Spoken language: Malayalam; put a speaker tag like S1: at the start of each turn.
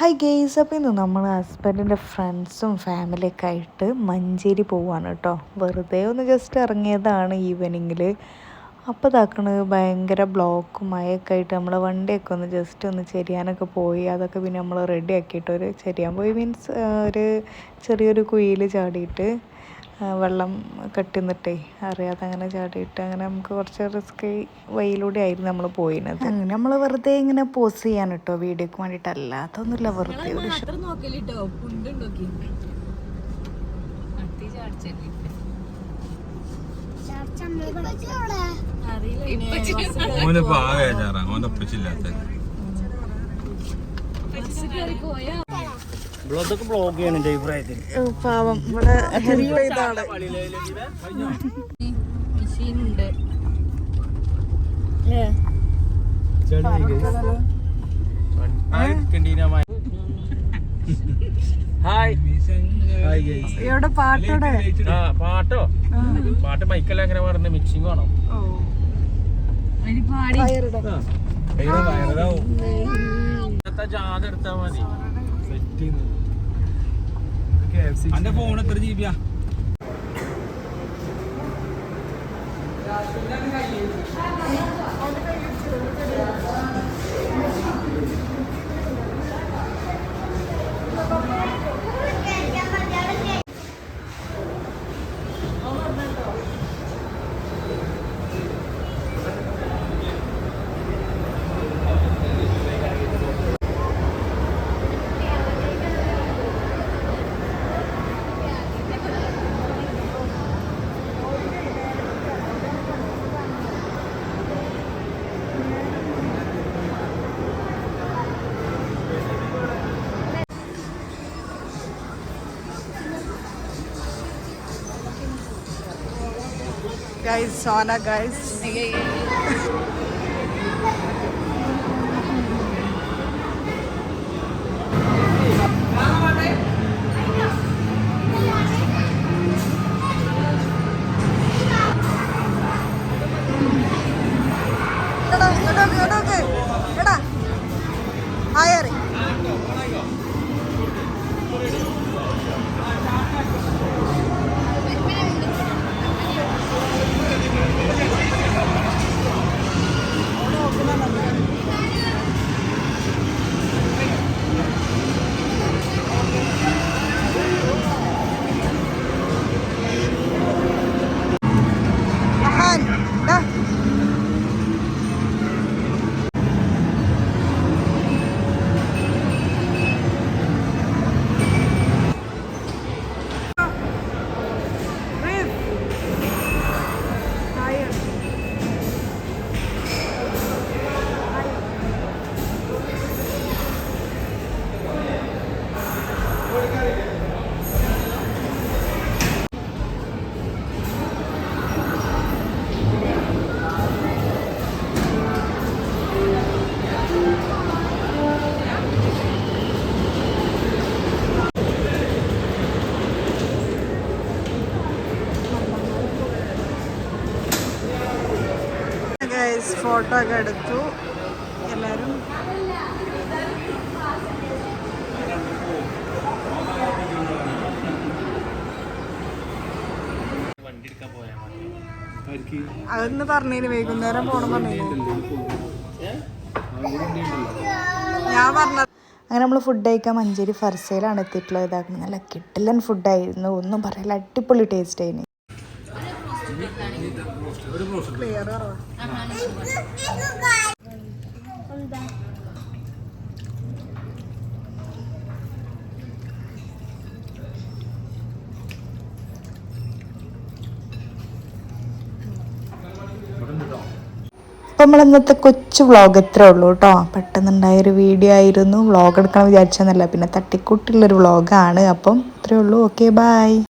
S1: ഹായ് ഗെയ്സ് അപ്പോൾ ഇന്ന് നമ്മൾ ഹസ്ബൻഡിന്റെ ഫ്രണ്ട്സും ഫാമിലിയൊക്കെ ആയിട്ട് മഞ്ചേരി പോവാണ് കേട്ടോ. വെറുതെ ഒന്ന് ജസ്റ്റ് ഇറങ്ങിയതാണ് ഈവനിങ്ങിൽ അപ്പോൾ ഇതാക്കണ് ഭയങ്കര ബ്ലോക്കും മഴയൊക്കെ ആയിട്ട് നമ്മൾ വണ്ടിയൊക്കെ ഒന്ന് ജസ്റ്റ് ഒന്ന് ചെരിയാനൊക്കെ പോയി. അതൊക്കെ പിന്നെ നമ്മൾ റെഡി ആക്കിയിട്ട് ഒരു ചെരിയാൻ പോയി. മീൻസ് ഒരു ചെറിയൊരു കുഴിയിൽ ചാടിയിട്ട് വെള്ളം കെട്ടി നിട്ടേ അറിയാതെ അങ്ങനെ ചാടിയിട്ട് അങ്ങനെ നമുക്ക് കുറച്ച് റിസ്ക് വഴിയിലൂടെ ആയിരുന്നു നമ്മൾ പോയിരുന്നത് അങ്ങനെ നമ്മൾ വെറുതെ ഇങ്ങനെ പോസ് ചെയ്യാൻ കേട്ടോ വീഡിയോക്ക് വേണ്ടിയിട്ട് അല്ലാത്തൊന്നുമില്ല വെറുതെ ഒരു
S2: അറിയില്ല
S3: ഇതൊക്കെ ബ്ലോഗ് ചെയ്യണം എന്റെ അഭിപ്രായത്തിൽ.
S1: പാവം. ഇവിടെ
S3: ഹായ്.
S1: പാട്ടോടെ
S3: ആ പാട്ടോ? പാട്ട് മൈക്കെല്ലാം അങ്ങനെ പറഞ്ഞ മിക്സിംഗ് ഇന്നത്തെ ജാഥ എടുത്താ മതി.
S4: അന്റെ ഫോൺ എത്ര ജി ബിയാ
S1: ഗൈസ് സോന ഗൈസ് ഹായറി ഫോട്ടോ ഒക്കെ എടുത്തു. അതൊന്ന് പറഞ്ഞേന് വൈകുന്നേരം പോണം പറഞ്ഞു ഞാൻ പറഞ്ഞത് അങ്ങനെ നമ്മൾ ഫുഡ് കഴിക്കാൻ മഞ്ചേരി ഫർസയിലാണ് എത്തിയിട്ടുള്ളത്. ഇതാക്കുന്നത് നല്ല കിട്ടില്ലൻ ഫുഡായിരുന്നു ഒന്നും പറയില്ല അടിപൊളി ടേസ്റ്റ് ആയിരുന്നു ക്ലിയർ കുറവാ അപ്പം നമ്മൾ ഇന്നത്തെ കൊച്ചു വ്ളോഗ് ഇത്രേ ഉള്ളൂ കേട്ടോ പെട്ടെന്നുണ്ടായൊരു വീഡിയോ ആയിരുന്നു. വ്ളോഗ് എടുക്കണം വിചാരിച്ചെന്നല്ല പിന്നെ തട്ടിക്കൂട്ടുള്ളൊരു വ്ളോഗാണ് അപ്പം ഇത്രേ ഉള്ളൂ. Okay bye